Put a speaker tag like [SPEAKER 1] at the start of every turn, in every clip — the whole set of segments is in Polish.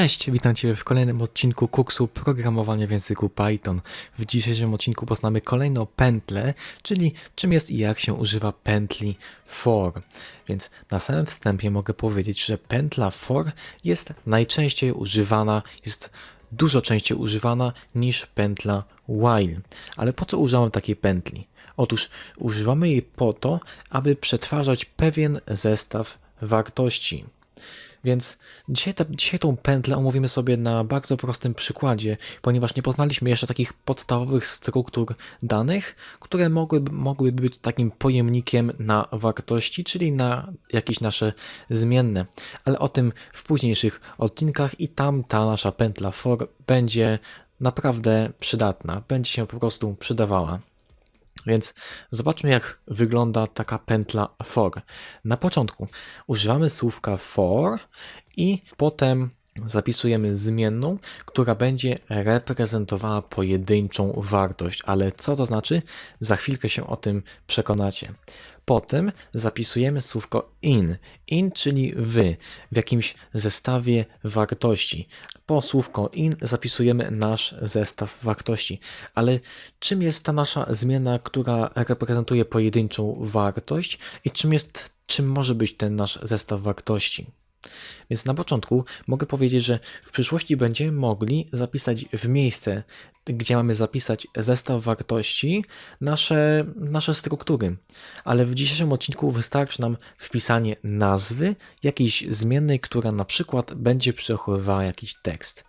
[SPEAKER 1] Cześć, witam Cię w kolejnym odcinku kursu programowania w języku Python. W dzisiejszym odcinku poznamy kolejną pętlę, czyli czym jest i jak się używa pętli for. Więc na samym wstępie mogę powiedzieć, że pętla for jest najczęściej używana, jest dużo częściej używana niż pętla while. Ale po co używamy takiej pętli? Otóż używamy jej po to, aby przetwarzać pewien zestaw wartości. Więc dzisiaj, ta, dzisiaj tą pętlę omówimy sobie na bardzo prostym przykładzie, ponieważ nie poznaliśmy jeszcze takich podstawowych struktur danych, które mogłyby, mogłyby być takim pojemnikiem na wartości, czyli na jakieś nasze zmienne. Ale o tym w późniejszych odcinkach i tam ta nasza pętla for będzie naprawdę przydatna, będzie się po prostu przydawała. Więc zobaczmy, jak wygląda taka pętla for. Na początku używamy słówka for i potem zapisujemy zmienną, która będzie reprezentowała pojedynczą wartość. Ale co to znaczy? Za chwilkę się o tym przekonacie. Potem zapisujemy słówko in. In, czyli wy, w jakimś zestawie wartości. Po słówko in zapisujemy nasz zestaw wartości. Ale czym jest ta nasza zmiana, która reprezentuje pojedynczą wartość i czym jest, czym może być ten nasz zestaw wartości? Więc na początku mogę powiedzieć, że w przyszłości będziemy mogli zapisać w miejsce, gdzie mamy zapisać zestaw wartości, nasze, nasze struktury. Ale w dzisiejszym odcinku wystarczy nam wpisanie nazwy jakiejś zmiennej, która na przykład będzie przechowywała jakiś tekst.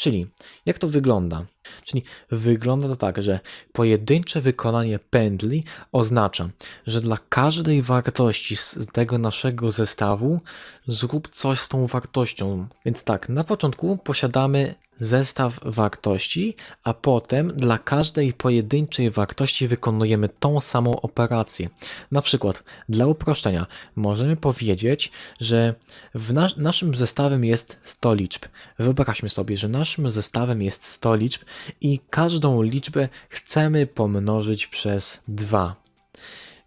[SPEAKER 1] Czyli jak to wygląda? Czyli wygląda to tak, że pojedyncze wykonanie pętli oznacza, że dla każdej wartości z tego naszego zestawu zrób coś z tą wartością. Więc tak, na początku posiadamy zestaw wartości, a potem dla każdej pojedynczej wartości wykonujemy tą samą operację. Na przykład, dla uproszczenia, możemy powiedzieć, że w nas naszym zestawem jest 100 liczb. Wyobraźmy sobie, że naszym zestawem jest 100 liczb i każdą liczbę chcemy pomnożyć przez 2.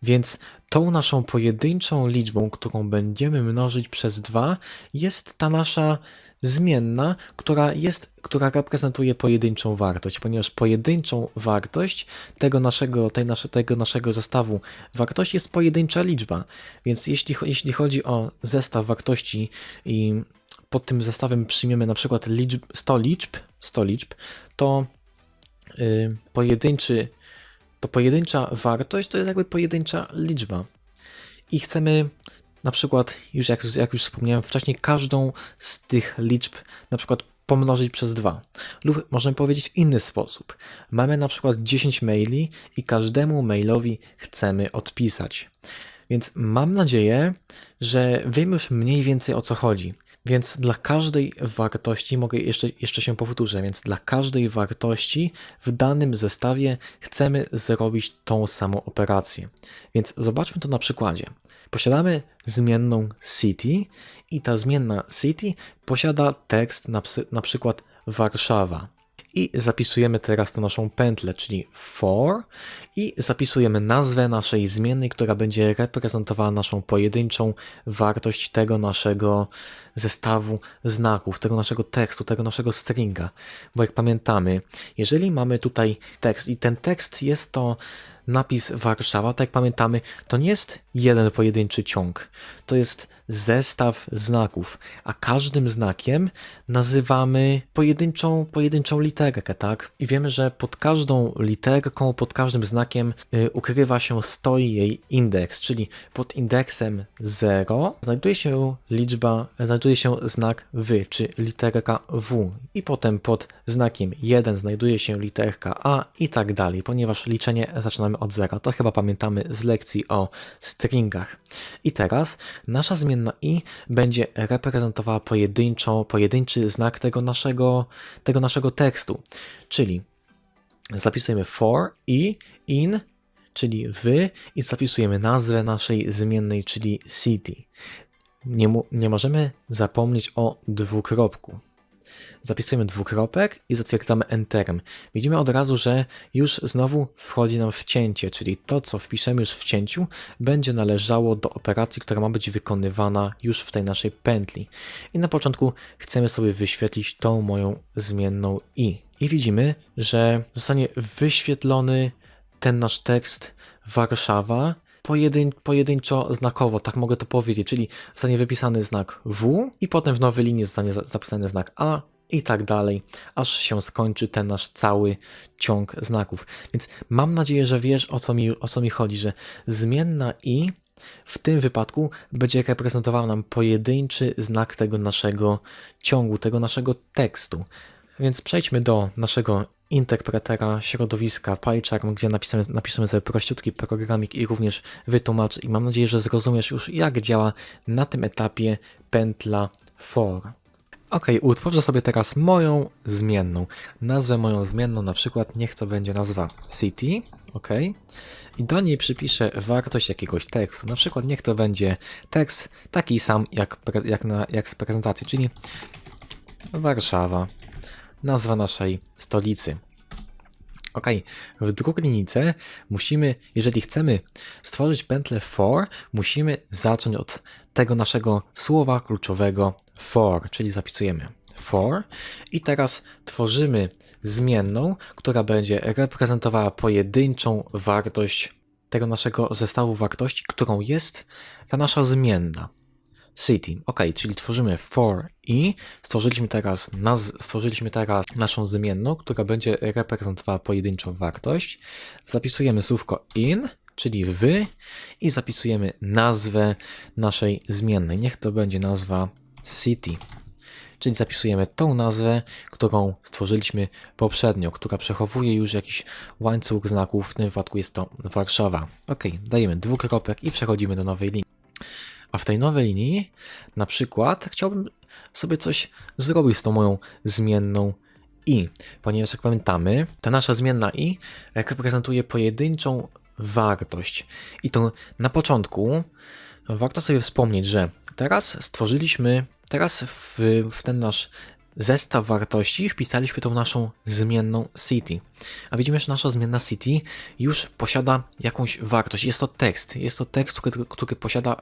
[SPEAKER 1] Więc tą naszą pojedynczą liczbą, którą będziemy mnożyć przez 2, jest ta nasza zmienna, która jest, która reprezentuje pojedynczą wartość, ponieważ pojedynczą wartość tego naszego, tej nasze, tego naszego zestawu wartości jest pojedyncza liczba. Więc jeśli, jeśli chodzi o zestaw wartości i pod tym zestawem przyjmiemy na przykład liczb, 100 liczb, 100 liczb, to yy, pojedynczy to pojedyncza wartość to jest jakby pojedyncza liczba. I chcemy na przykład, już jak, jak już wspomniałem wcześniej, każdą z tych liczb na przykład pomnożyć przez 2. Lub możemy powiedzieć w inny sposób. Mamy na przykład 10 maili i każdemu mailowi chcemy odpisać. Więc mam nadzieję, że wiemy już mniej więcej o co chodzi. Więc dla każdej wartości, mogę jeszcze, jeszcze się powtórzę, więc dla każdej wartości w danym zestawie chcemy zrobić tą samą operację. Więc zobaczmy to na przykładzie. Posiadamy zmienną city i ta zmienna city posiada tekst na, na przykład Warszawa. I zapisujemy teraz tę naszą pętlę, czyli for i zapisujemy nazwę naszej zmiennej, która będzie reprezentowała naszą pojedynczą wartość tego naszego zestawu znaków, tego naszego tekstu, tego naszego stringa. Bo jak pamiętamy, jeżeli mamy tutaj tekst i ten tekst jest to napis Warszawa, tak jak pamiętamy, to nie jest jeden pojedynczy ciąg. To jest zestaw znaków, a każdym znakiem nazywamy pojedynczą, pojedynczą literkę, tak? I wiemy, że pod każdą literką, pod każdym znakiem y, ukrywa się, stoi jej indeks, czyli pod indeksem 0 znajduje się liczba, znajduje się znak w, czy literka w. I potem pod znakiem 1 znajduje się literka a i tak dalej, ponieważ liczenie zaczynamy od zera. To chyba pamiętamy z lekcji o stringach. I teraz nasza zmienna i będzie reprezentowała pojedynczą, pojedynczy znak tego naszego, tego naszego tekstu. Czyli zapisujemy for i in, czyli wy i zapisujemy nazwę naszej zmiennej, czyli city. Nie, nie możemy zapomnieć o dwukropku. Zapisujemy dwukropek i zatwierdzamy Enterem. Widzimy od razu, że już znowu wchodzi nam wcięcie, czyli to, co wpiszemy już w cięciu, będzie należało do operacji, która ma być wykonywana już w tej naszej pętli. I na początku chcemy sobie wyświetlić tą moją zmienną i. I widzimy, że zostanie wyświetlony ten nasz tekst Warszawa pojedyn pojedynczo znakowo, tak mogę to powiedzieć, czyli zostanie wypisany znak W i potem w nowej linii zostanie za zapisany znak A i tak dalej, aż się skończy ten nasz cały ciąg znaków. Więc mam nadzieję, że wiesz o co mi, o co mi chodzi, że zmienna i w tym wypadku będzie reprezentował nam pojedynczy znak tego naszego ciągu, tego naszego tekstu. Więc przejdźmy do naszego interpretera środowiska PyCharm, gdzie napiszemy, napiszemy sobie prościutki programik i również wytłumacz i mam nadzieję, że zrozumiesz już jak działa na tym etapie pętla for. Ok, utworzę sobie teraz moją zmienną. Nazwę moją zmienną na przykład niech to będzie nazwa city, ok. I do niej przypiszę wartość jakiegoś tekstu. Na przykład niech to będzie tekst taki sam jak, jak, na, jak z prezentacji, czyli Warszawa nazwa naszej stolicy. Ok, w drugiej musimy, jeżeli chcemy stworzyć pętlę for, musimy zacząć od tego naszego słowa kluczowego for, czyli zapisujemy for i teraz tworzymy zmienną, która będzie reprezentowała pojedynczą wartość tego naszego zestawu wartości, którą jest ta nasza zmienna. City. Ok, czyli tworzymy for i stworzyliśmy teraz, naz- stworzyliśmy teraz naszą zmienną, która będzie reprezentowała pojedynczą wartość. Zapisujemy słówko in, czyli wy i zapisujemy nazwę naszej zmiennej. Niech to będzie nazwa city. Czyli zapisujemy tą nazwę, którą stworzyliśmy poprzednio, która przechowuje już jakiś łańcuch znaków, w tym wypadku jest to Warszawa. Ok, dajemy dwukropek i przechodzimy do nowej linii. A w tej nowej linii, na przykład, chciałbym sobie coś zrobić z tą moją zmienną i, ponieważ jak pamiętamy, ta nasza zmienna i reprezentuje pojedynczą wartość. I to na początku warto sobie wspomnieć, że teraz stworzyliśmy, teraz w, w ten nasz zestaw wartości wpisaliśmy tą naszą zmienną city. A widzimy, że nasza zmienna city już posiada jakąś wartość. Jest to tekst. Jest to tekst, który, który posiada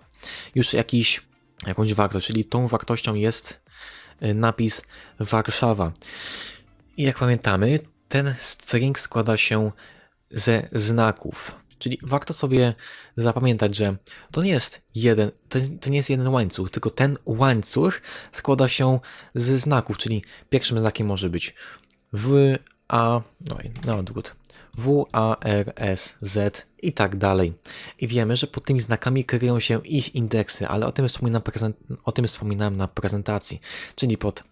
[SPEAKER 1] już jakiś, jakąś wartość, czyli tą wartością jest y, napis Warszawa. I jak pamiętamy, ten string składa się ze znaków. Czyli warto sobie zapamiętać, że to nie jest jeden, to, nie jest jeden łańcuch, tylko ten łańcuch składa się ze znaków, czyli pierwszym znakiem może być W, A, no i na odwrót. W, A, R, S, Z i tak dalej. I wiemy, że pod tymi znakami kryją się ich indeksy, ale o tym wspominam, o tym wspominałem na prezentacji. Czyli pod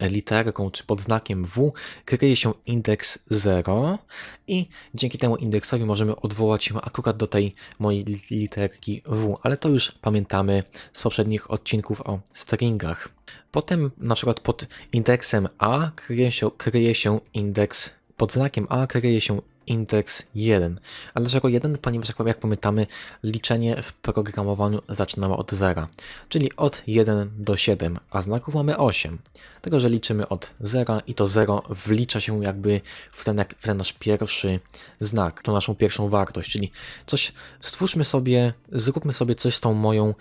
[SPEAKER 1] literką czy pod znakiem W kryje się indeks 0 i dzięki temu indeksowi możemy odwołać się akurat do tej mojej li- literki W, ale to już pamiętamy z poprzednich odcinków o stringach. Potem na przykład pod indeksem A kryje się, kryje się indeks, pod znakiem A kryje się indeks 1. A dlaczego 1? Ponieważ jak, pamiętamy, liczenie w programowaniu zaczynało od 0, czyli od 1 do 7, a znaków mamy 8. Tego, że liczymy od 0 i to 0 wlicza się jakby w ten, w ten nasz pierwszy znak, tą naszą pierwszą wartość, czyli coś, stwórzmy sobie, zróbmy sobie coś z tą moją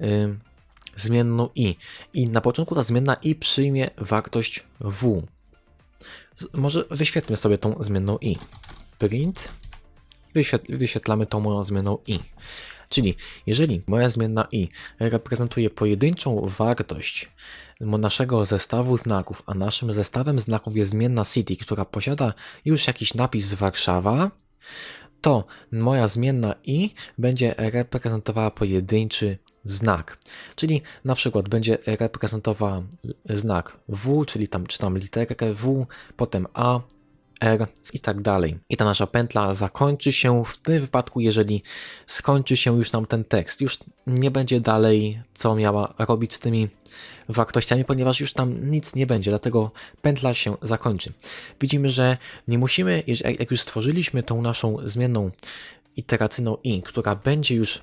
[SPEAKER 1] y, zmienną i. I na początku ta zmienna i przyjmie wartość w. Może wyświetlmy sobie tą zmienną i. Print. Wyświet- wyświetlamy tą moją zmienną i. Czyli jeżeli moja zmienna i reprezentuje pojedynczą wartość naszego zestawu znaków, a naszym zestawem znaków jest zmienna city, która posiada już jakiś napis Warszawa, to moja zmienna i będzie reprezentowała pojedynczy znak. Czyli na przykład będzie reprezentowała znak W, czyli tam czytam literkę W, potem A, R i tak dalej. I ta nasza pętla zakończy się w tym wypadku, jeżeli skończy się już nam ten tekst. Już nie będzie dalej, co miała robić z tymi wartościami, ponieważ już tam nic nie będzie, dlatego pętla się zakończy. Widzimy, że nie musimy, jak już stworzyliśmy tą naszą zmienną iteracyjną i, która będzie już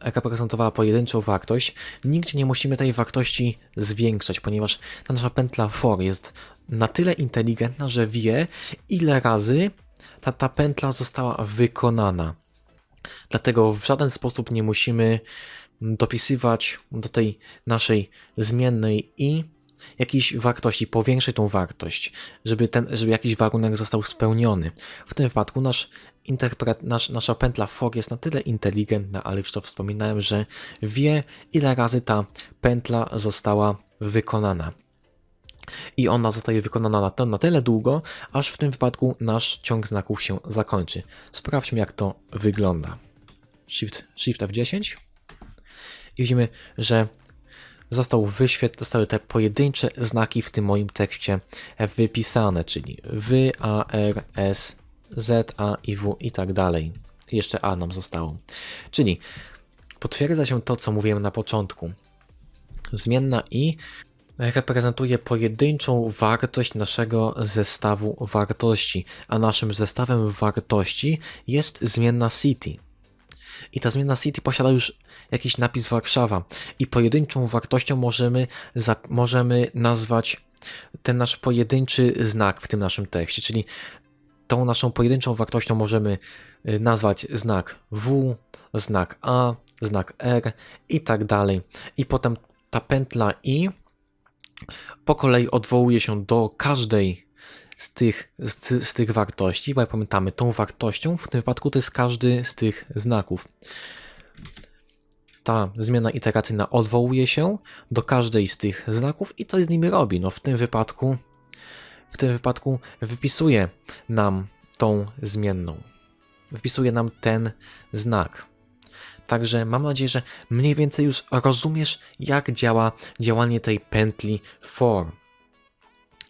[SPEAKER 1] reprezentowała pojedynczą wartość, nigdzie nie musimy tej wartości zwiększać, ponieważ ta nasza pętla for jest na tyle inteligentna, że wie, ile razy ta, ta pętla została wykonana. Dlatego w żaden sposób nie musimy dopisywać do tej naszej zmiennej i jakiejś wartości, powiększyć tą wartość, żeby, ten, żeby jakiś warunek został spełniony. W tym wypadku nasz interpret, nasz, nasza pętla for jest na tyle inteligentna, ale już to wspominałem, że wie ile razy ta pętla została wykonana. I ona zostaje wykonana na, na tyle długo, aż w tym wypadku nasz ciąg znaków się zakończy. Sprawdźmy jak to wygląda. Shift, Shift F10 i widzimy, że został zostały te pojedyncze znaki w tym moim tekście wypisane, czyli W, A, R, S, Z, A i W i tak dalej. Jeszcze A nam zostało. Czyli potwierdza się to, co mówiłem na początku. Zmienna i reprezentuje pojedynczą wartość naszego zestawu wartości, a naszym zestawem wartości jest zmienna city. I ta zmienna city posiada już jakiś napis Warszawa i pojedynczą wartością możemy, za, możemy nazwać ten nasz pojedynczy znak w tym naszym tekście, czyli tą naszą pojedynczą wartością możemy y, nazwać znak W, znak A, znak R i tak dalej. I potem ta pętla I po kolei odwołuje się do każdej z tych, z, z tych wartości, bo jak pamiętamy, tą wartością w tym wypadku to jest każdy z tych znaków. Ta zmiana iteracyjna odwołuje się do każdej z tych znaków i coś z nimi robi. No w tym wypadku, w tym wypadku wypisuje nam tą zmienną. Wypisuje nam ten znak. Także mam nadzieję, że mniej więcej już rozumiesz, jak działa działanie tej pętli for.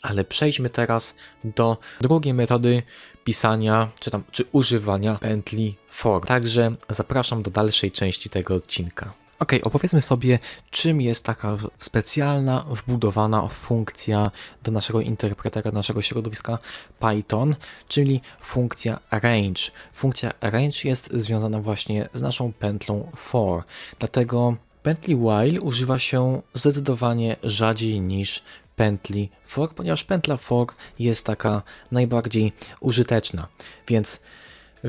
[SPEAKER 1] Ale przejdźmy teraz do drugiej metody pisania, czy tam, czy używania pętli for. Także zapraszam do dalszej części tego odcinka. Ok, opowiedzmy sobie, czym jest taka specjalna, wbudowana funkcja do naszego interpretera, do naszego środowiska Python, czyli funkcja range. Funkcja range jest związana właśnie z naszą pętlą for. Dlatego pętli while używa się zdecydowanie rzadziej niż pętli for, ponieważ pętla for jest taka najbardziej użyteczna. Więc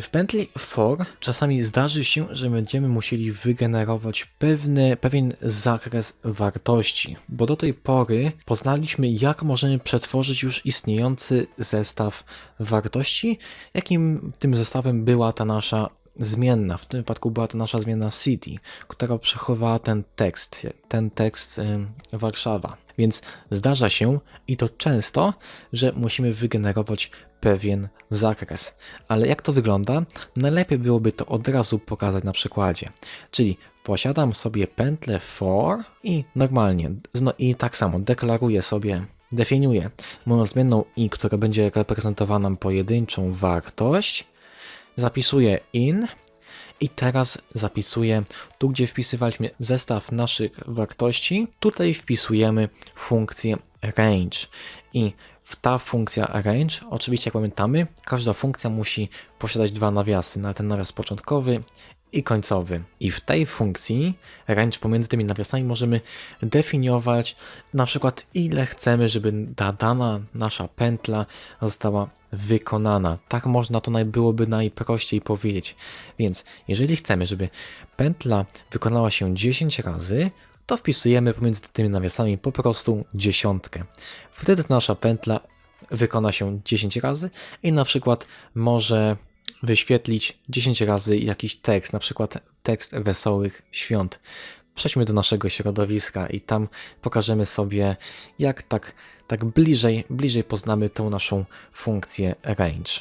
[SPEAKER 1] w pętli for czasami zdarzy się, że będziemy musieli wygenerować pewny, pewien zakres wartości, bo do tej pory poznaliśmy, jak możemy przetworzyć już istniejący zestaw wartości, jakim tym zestawem była ta nasza zmienna. W tym wypadku była to nasza zmienna city, która przechowała ten tekst, ten tekst y, Warszawa. Więc zdarza się i to często, że musimy wygenerować pewien zakres. Ale jak to wygląda? Najlepiej byłoby to od razu pokazać na przykładzie. Czyli posiadam sobie pętlę for i normalnie, no i tak samo deklaruję sobie, definiuję moją zmienną i, która będzie reprezentowana pojedynczą wartość, zapisuję in i teraz zapisuję tu, gdzie wpisywaliśmy zestaw naszych wartości, tutaj wpisujemy funkcję range i w ta funkcja range, oczywiście jak pamiętamy, każda funkcja musi posiadać dwa nawiasy, na ten nawias początkowy i końcowy. I w tej funkcji range pomiędzy tymi nawiasami możemy definiować na przykład ile chcemy, żeby ta dana nasza pętla została wykonana. Tak można to naj, byłoby najprościej powiedzieć. Więc jeżeli chcemy, żeby pętla wykonała się 10 razy, to wpisujemy pomiędzy tymi nawiasami po prostu dziesiątkę. Wtedy nasza pętla wykona się 10 razy i na przykład może wyświetlić 10 razy jakiś tekst, na przykład tekst wesołych świąt. Przejdźmy do naszego środowiska i tam pokażemy sobie, jak tak, tak bliżej, bliżej poznamy tą naszą funkcję range.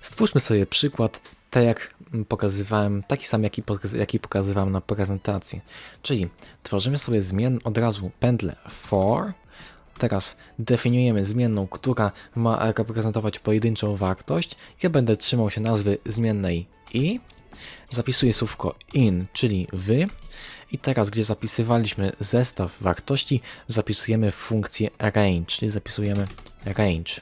[SPEAKER 1] Stwórzmy sobie przykład, tak jak pokazywałem, taki sam, jaki, jaki pokazywałem na prezentacji. Czyli tworzymy sobie zmien od razu pętlę for, Teraz definiujemy zmienną, która ma reprezentować pojedynczą wartość. Ja będę trzymał się nazwy zmiennej i zapisuję słówko in, czyli wy. I teraz, gdzie zapisywaliśmy zestaw wartości, zapisujemy funkcję range, czyli zapisujemy range.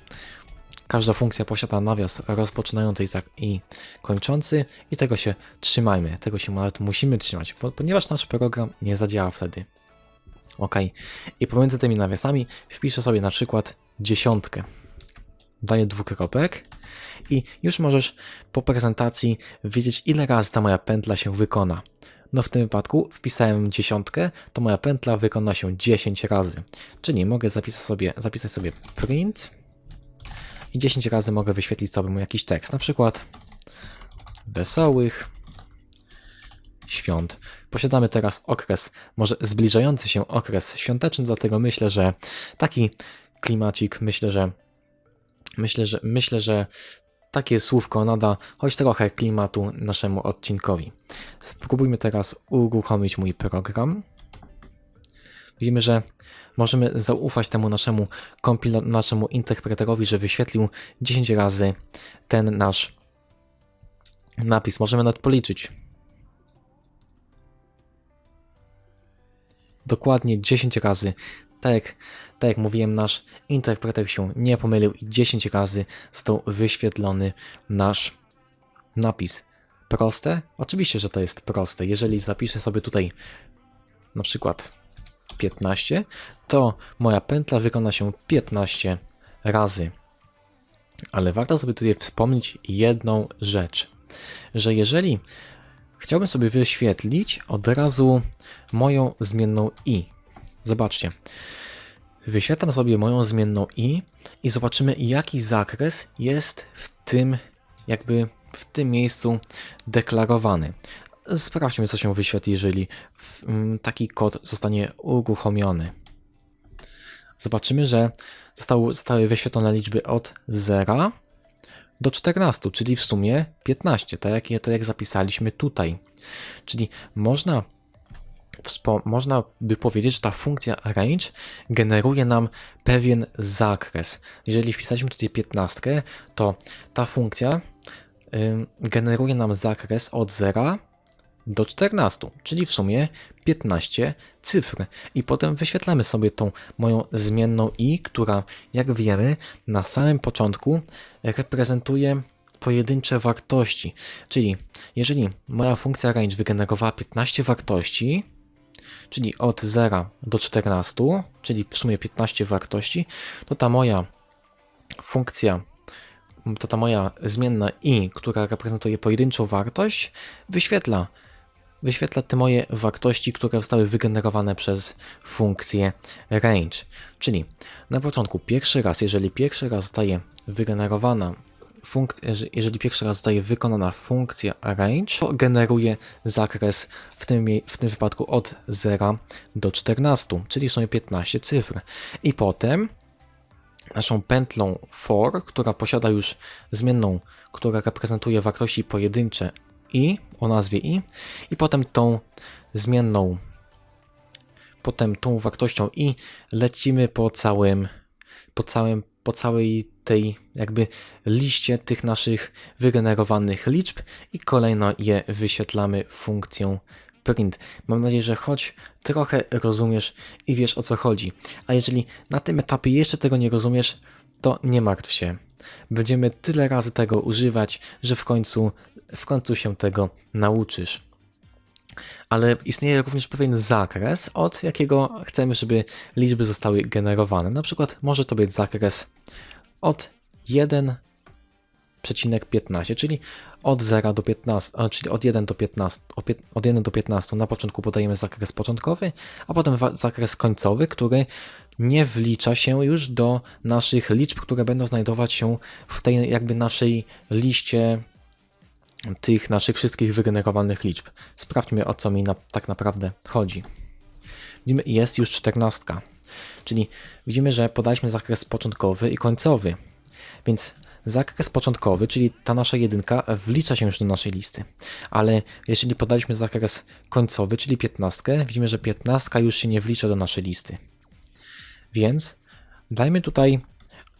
[SPEAKER 1] każda funkcja posiada nawias rozpoczynający i kończący i tego się trzymajmy, tego się nawet musimy trzymać, po- ponieważ nasz program nie zadziała wtedy. Ok, i pomiędzy tymi nawiasami wpiszę sobie na przykład dziesiątkę. Daję dwukropek i już możesz po prezentacji wiedzieć, ile razy ta moja pętla się wykona. No w tym wypadku wpisałem dziesiątkę, to moja pętla wykona się 10 razy. Czyli mogę zapisać sobie, zapisać sobie print i 10 razy mogę wyświetlić sobie jakiś tekst, na przykład wesołych świąt. Posiadamy teraz okres, może zbliżający się okres świąteczny, dlatego myślę, że taki klimacik, myślę, że myślę, że myślę, że takie słówko nada choć trochę klimatu naszemu odcinkowi. Spróbujmy teraz uruchomić mój program. Widzimy, że możemy zaufać temu naszemu kompila- naszemu interpreterowi, że wyświetlił 10 razy ten nasz napis. Możemy nawet policzyć. Dokładnie 10 razy. Tak jak, tak jak mówiłem, nasz interpreter się nie pomylił i 10 razy został wyświetlony nasz napis. Proste? Oczywiście, że to jest proste. Jeżeli zapiszę sobie tutaj na przykład 15, to moja pętla wykona się 15 razy. Ale warto sobie tutaj wspomnieć jedną rzecz, że jeżeli chciałbym sobie wyświetlić od razu moją zmienną i, zobaczcie, wyświetlam sobie moją zmienną i i zobaczymy jaki zakres jest w tym jakby w tym miejscu deklarowany. Sprawdźmy, co się wyświetli, jeżeli mm, taki kod zostanie uruchomiony. Zobaczymy, że zostały wyświetlone liczby od 0 do 14, czyli w sumie 15, tak jak, tak jak zapisaliśmy tutaj. Czyli można, można by powiedzieć, że ta funkcja range generuje nam pewien zakres. Jeżeli wpisaliśmy tutaj 15, to ta funkcja generuje nam zakres od 0 do 14, czyli w sumie 15 cyfr. I potem wyświetlamy sobie tą moją zmienną i, która, jak wiemy, na samym początku reprezentuje pojedyncze wartości. Czyli jeżeli moja funkcja range wygenerowała 15 wartości, czyli od 0 do 14, czyli w sumie 15 wartości, to ta moja funkcja, to ta moja zmienna i, która reprezentuje pojedynczą wartość, wyświetla wyświetla te moje wartości, które zostały wygenerowane przez funkcję range. Czyli na początku pierwszy raz, jeżeli pierwszy raz zostaje wygenerowana funkcja, jeżeli pierwszy raz zostaje wykonana funkcja range, to generuje zakres w tym, w tym wypadku od 0 do 14, czyli w sumie 15 cyfr. I potem naszą pętlą for, która posiada już zmienną, która reprezentuje wartości pojedyncze i o nazwie i, i potem tą zmienną, potem tą wartością i lecimy po całym, po całym, po całej tej jakby liście tych naszych wygenerowanych liczb i kolejno je wyświetlamy funkcją print. Mam nadzieję, że choć trochę rozumiesz i wiesz o co chodzi. A jeżeli na tym etapie jeszcze tego nie rozumiesz, to nie martw się. Będziemy tyle razy tego używać, że w końcu, w końcu się tego nauczysz. Ale istnieje również pewien zakres, od jakiego chcemy, żeby liczby zostały generowane. Na przykład może to być zakres od 1,15, czyli od 0 do 15, a, czyli od 1 do 15, o pie- od 1 do 15 na początku podajemy zakres początkowy, a potem zakres końcowy, który nie wlicza się już do naszych liczb, które będą znajdować się w tej jakby naszej liście tych naszych wszystkich wygenerowanych liczb. Sprawdźmy o co mi na, tak naprawdę chodzi. Widzimy, jest już 14, czyli widzimy, że podaliśmy zakres początkowy i końcowy, więc zakres początkowy, czyli ta nasza jedynka, wlicza się już do naszej listy. Ale jeżeli podaliśmy zakres końcowy, czyli 15, widzimy, że 15 już się nie wlicza do naszej listy. Więc dajmy tutaj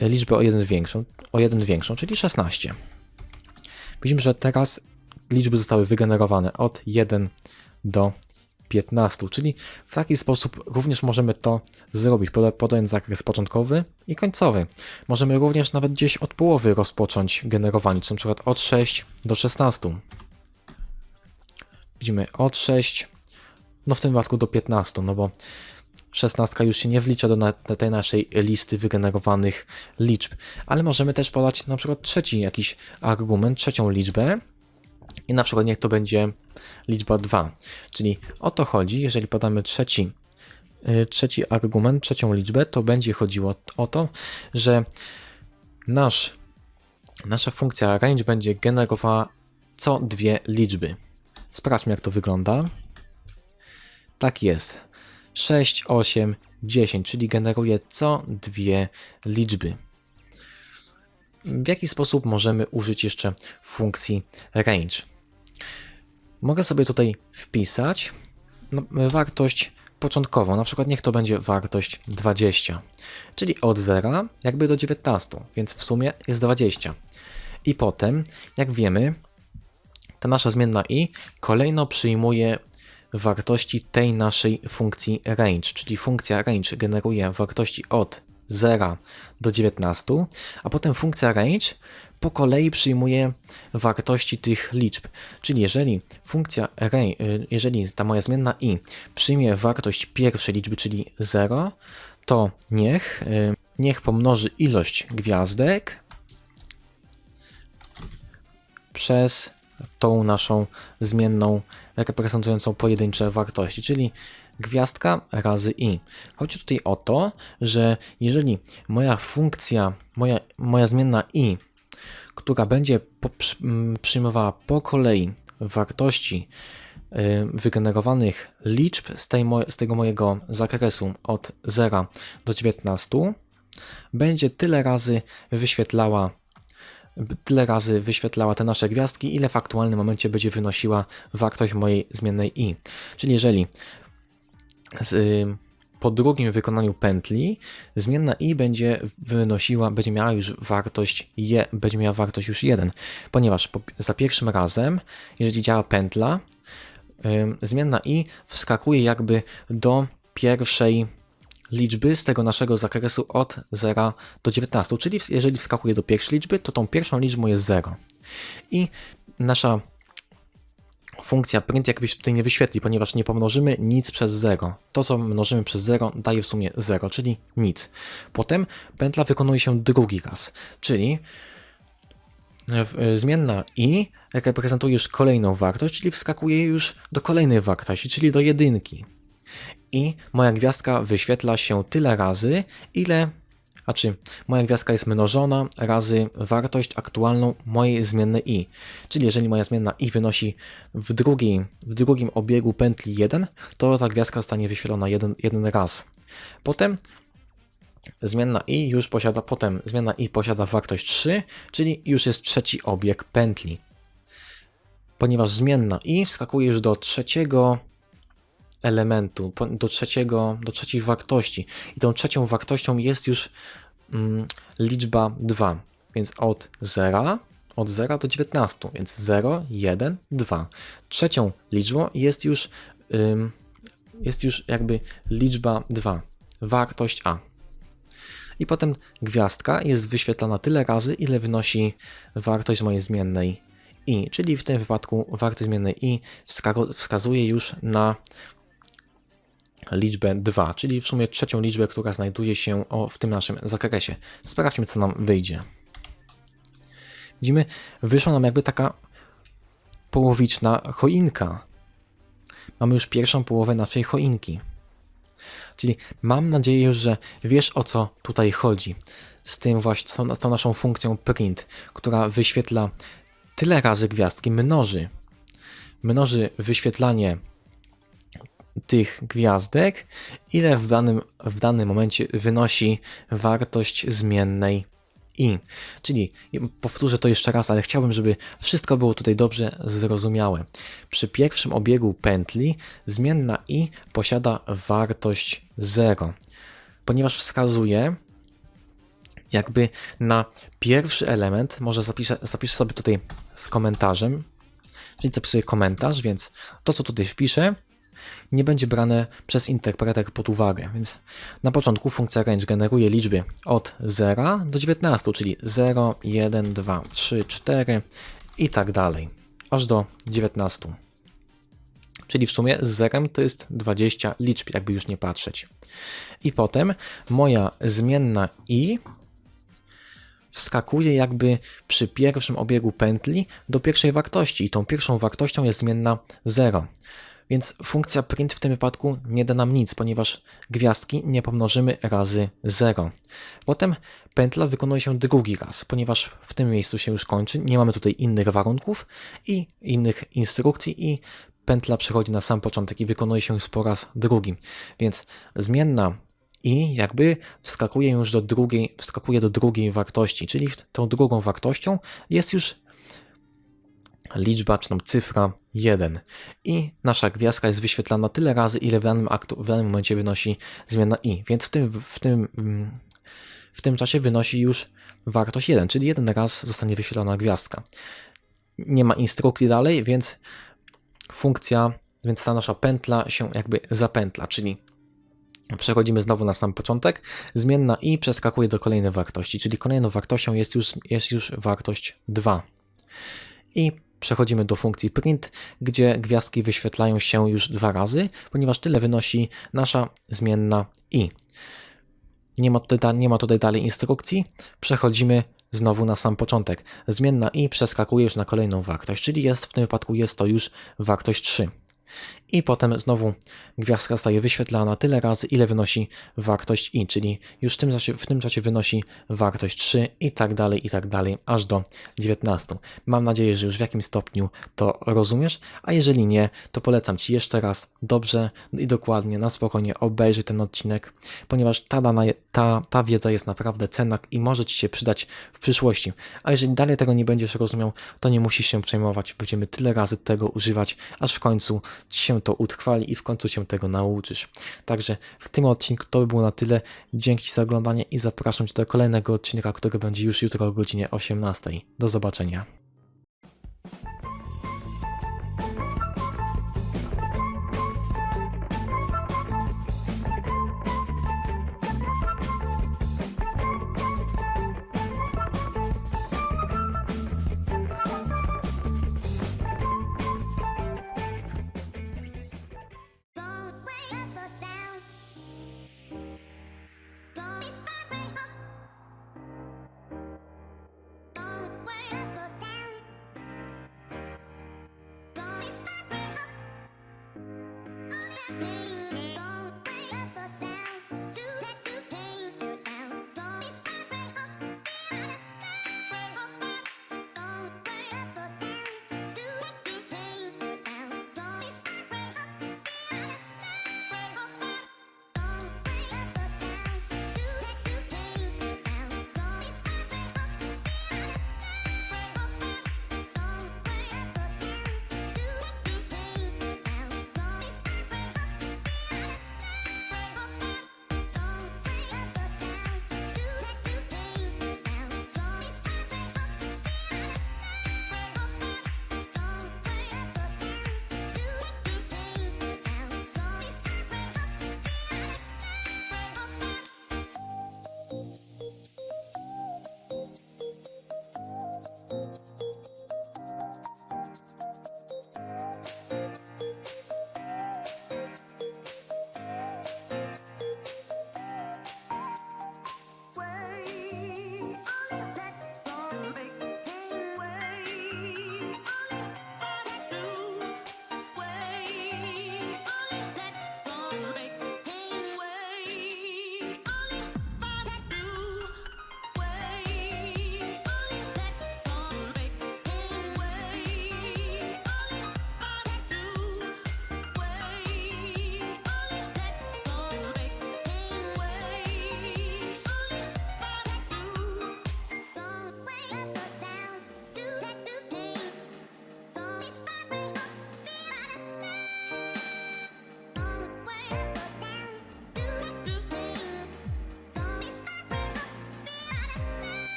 [SPEAKER 1] liczbę o jeden większą, o jeden większą, czyli 16. Widzimy, że teraz liczby zostały wygenerowane od 1 do 15, czyli w taki sposób również możemy to zrobić, poda- podając zakres początkowy i końcowy. Możemy również nawet gdzieś od połowy rozpocząć generowanie, czy na przykład od 6 do 16. Widzimy od 6, no w tym wypadku do 15, no bo 16 już się nie wlicza do na, tej naszej listy wygenerowanych liczb, ale możemy też podać na przykład trzeci jakiś argument, trzecią liczbę i na przykład niech to będzie liczba 2. Czyli o to chodzi, jeżeli podamy trzeci, y, trzeci argument, trzecią liczbę, to będzie chodziło o to, że nasz, nasza funkcja range będzie generowała co dwie liczby. Sprawdźmy, jak to wygląda. Tak jest. 6, 8, 10, czyli generuje co dwie liczby. W jaki sposób możemy użyć jeszcze funkcji range? Mogę sobie tutaj wpisać no, wartość początkową, na przykład niech to będzie wartość 20, czyli od 0 jakby do 19, więc w sumie jest 20. I potem, jak wiemy, ta nasza zmienna i kolejno przyjmuje wartości tej naszej funkcji range, czyli funkcja range generuje wartości od 0 do 19, a potem funkcja range po kolei przyjmuje wartości tych liczb. Czyli jeżeli funkcja range, jeżeli ta moja zmienna i przyjmie wartość pierwszej liczby, czyli 0, to niech, y, niech pomnoży ilość gwiazdek przez tą naszą zmienną reprezentującą pojedyncze wartości, czyli gwiazdka razy i. Chodzi tutaj o to, że jeżeli moja funkcja, moja, moja zmienna i, która będzie po, przy, przyjmowała po kolei wartości y, wygenerowanych liczb z, tej z tego mojego zakresu od 0 do 19, będzie tyle razy wyświetlała tyle razy wyświetlała te nasze gwiazdki, ile w aktualnym momencie będzie wynosiła wartość mojej zmiennej i. Czyli jeżeli z, y, po drugim wykonaniu pętli zmienna i będzie wynosiła, będzie miała już wartość je, będzie miała wartość już 1, ponieważ po, za pierwszym razem, jeżeli działa pętla, y, zmienna i wskakuje jakby do pierwszej liczby z tego naszego zakresu od 0 do 19, czyli jeżeli wskakuje do pierwszej liczby, to tą pierwszą liczbą jest 0. I nasza funkcja print jakbyś tutaj nie wyświetli, ponieważ nie pomnożymy nic przez 0. To, co mnożymy przez 0, daje w sumie 0, czyli nic. Potem pętla wykonuje się drugi raz, czyli zmienna i reprezentuje już kolejną wartość, czyli wskakuje już do kolejnej wartości, czyli do jedynki i moja gwiazdka wyświetla się tyle razy, ile, znaczy moja gwiazdka jest mnożona razy wartość aktualną mojej zmiennej i. Czyli jeżeli moja zmienna i wynosi w, drugiej, w drugim obiegu pętli 1, to ta gwiazdka zostanie wyświetlona jeden, jeden raz. Potem zmienna i już posiada, potem zmienna i posiada wartość 3, czyli już jest trzeci obieg pętli. Ponieważ zmienna i wskakuje już do trzeciego elementu, do, trzeciego, do trzeciej wartości. I tą trzecią wartością jest już mm, liczba 2, więc od 0, od 0 do 19, więc 0, 1, 2. Trzecią liczbą jest już, ym, jest już jakby liczba 2, wartość A. I potem gwiazdka jest wyświetlana tyle razy, ile wynosi wartość mojej zmiennej i, czyli w tym wypadku wartość zmiennej i wskazuje już na liczbę 2, czyli w sumie trzecią liczbę, która znajduje się w tym naszym zakresie. Sprawdźmy, co nam wyjdzie. Widzimy, wyszła nam jakby taka połowiczna choinka. Mamy już pierwszą połowę naszej choinki. Czyli mam nadzieję, że wiesz o co tutaj chodzi. Z tym właśnie, z tą naszą funkcją print, która wyświetla tyle razy gwiazdki, mnoży. Mnoży wyświetlanie tych gwiazdek, ile w danym, w danym momencie wynosi wartość zmiennej i. Czyli powtórzę to jeszcze raz, ale chciałbym, żeby wszystko było tutaj dobrze zrozumiałe. Przy pierwszym obiegu pętli zmienna i posiada wartość 0, ponieważ wskazuje jakby na pierwszy element, może zapiszę, zapiszę sobie tutaj z komentarzem, czyli zapisuję komentarz, więc to co tutaj wpiszę, nie będzie brane przez interpreter pod uwagę. Więc na początku funkcja range generuje liczby od 0 do 19, czyli 0, 1, 2, 3, 4 i tak dalej, aż do 19. Czyli w sumie z zerem to jest 20 liczb, jakby już nie patrzeć. I potem moja zmienna i wskakuje jakby przy pierwszym obiegu pętli do pierwszej wartości i tą pierwszą wartością jest zmienna 0. Więc funkcja print w tym wypadku nie da nam nic, ponieważ gwiazdki nie pomnożymy razy 0. Potem pętla wykonuje się drugi raz, ponieważ w tym miejscu się już kończy, nie mamy tutaj innych warunków i innych instrukcji i pętla przechodzi na sam początek i wykonuje się już po raz drugi. Więc zmienna i jakby wskakuje już do drugiej, wskakuje do drugiej wartości, czyli tą drugą wartością jest już liczba, czy tam cyfra 1. I nasza gwiazdka jest wyświetlana tyle razy, ile w danym, aktu, w danym momencie wynosi zmiana i. Więc w tym, w tym, w tym czasie wynosi już wartość 1, czyli jeden raz zostanie wyświetlona gwiazdka. Nie ma instrukcji dalej, więc funkcja, więc ta nasza pętla się jakby zapętla, czyli Przechodzimy znowu na sam początek. Zmienna i przeskakuje do kolejnej wartości, czyli kolejną wartością jest już, jest już wartość 2. I przechodzimy do funkcji print, gdzie gwiazdki wyświetlają się już dwa razy, ponieważ tyle wynosi nasza zmienna i. Nie ma tutaj, nie ma tutaj dalej instrukcji. Przechodzimy znowu na sam początek. Zmienna i przeskakuje już na kolejną wartość, czyli jest w tym wypadku jest to już wartość 3. I potem znowu gwiazdka zostaje wyświetlana tyle razy, ile wynosi wartość i, czyli już w tym czasie, w tym czasie wynosi wartość 3 i tak dalej, i tak dalej, aż do 19. Mam nadzieję, że już w jakimś stopniu to rozumiesz, a jeżeli nie, to polecam Ci jeszcze raz dobrze i dokładnie, na spokojnie obejrzyj ten odcinek, ponieważ ta, dana, ta, ta wiedza jest naprawdę cenna i może Ci się przydać w przyszłości. A jeżeli dalej tego nie będziesz rozumiał, to nie musisz się przejmować, będziemy tyle razy tego używać, aż w końcu Ci się to utrwali i w końcu się tego nauczysz. Także w tym odcinku to by było na tyle. Dzięki za oglądanie i zapraszam Cię do kolejnego odcinka, który będzie już jutro o godzinie 18. Do zobaczenia.
[SPEAKER 2] Thank you.